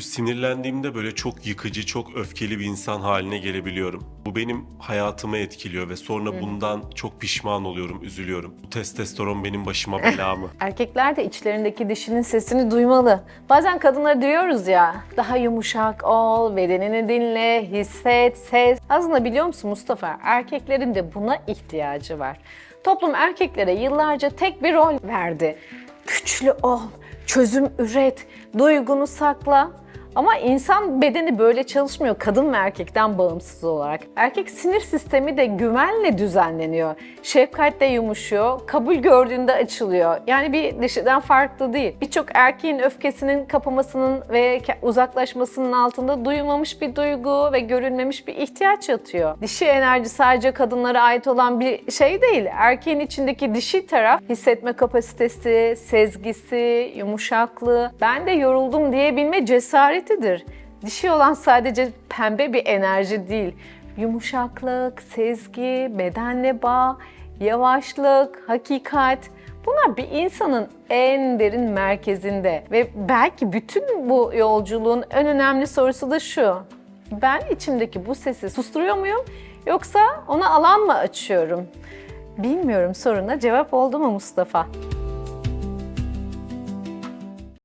Sinirlendiğimde böyle çok yıkıcı, çok öfkeli bir insan haline gelebiliyorum. Bu benim hayatımı etkiliyor ve sonra bundan çok pişman oluyorum, üzülüyorum. Bu testosteron benim başıma bela mı? Erkekler de içlerindeki dişinin sesini duymalı. Bazen kadınlara diyoruz ya, daha yumuşak ol, bedenini dinle, hisset, ses. Aslında biliyor musun Mustafa, erkeklerin de buna ihtiyacı var. Toplum erkeklere yıllarca tek bir rol verdi. Güçlü ol, çözüm üret, duygunu sakla. Ama insan bedeni böyle çalışmıyor kadın ve erkekten bağımsız olarak. Erkek sinir sistemi de güvenle düzenleniyor. Şefkatle yumuşuyor, kabul gördüğünde açılıyor. Yani bir dişiden farklı değil. Birçok erkeğin öfkesinin kapamasının ve uzaklaşmasının altında duyulmamış bir duygu ve görülmemiş bir ihtiyaç yatıyor. Dişi enerji sadece kadınlara ait olan bir şey değil. Erkeğin içindeki dişi taraf hissetme kapasitesi, sezgisi, yumuşaklığı, ben de yoruldum diyebilme cesaretidir. Dişi olan sadece pembe bir enerji değil. Yumuşaklık, sezgi, bedenle bağ, yavaşlık, hakikat. Bunlar bir insanın en derin merkezinde ve belki bütün bu yolculuğun en önemli sorusu da şu. Ben içimdeki bu sesi susturuyor muyum yoksa ona alan mı açıyorum? Bilmiyorum soruna cevap oldu mu Mustafa?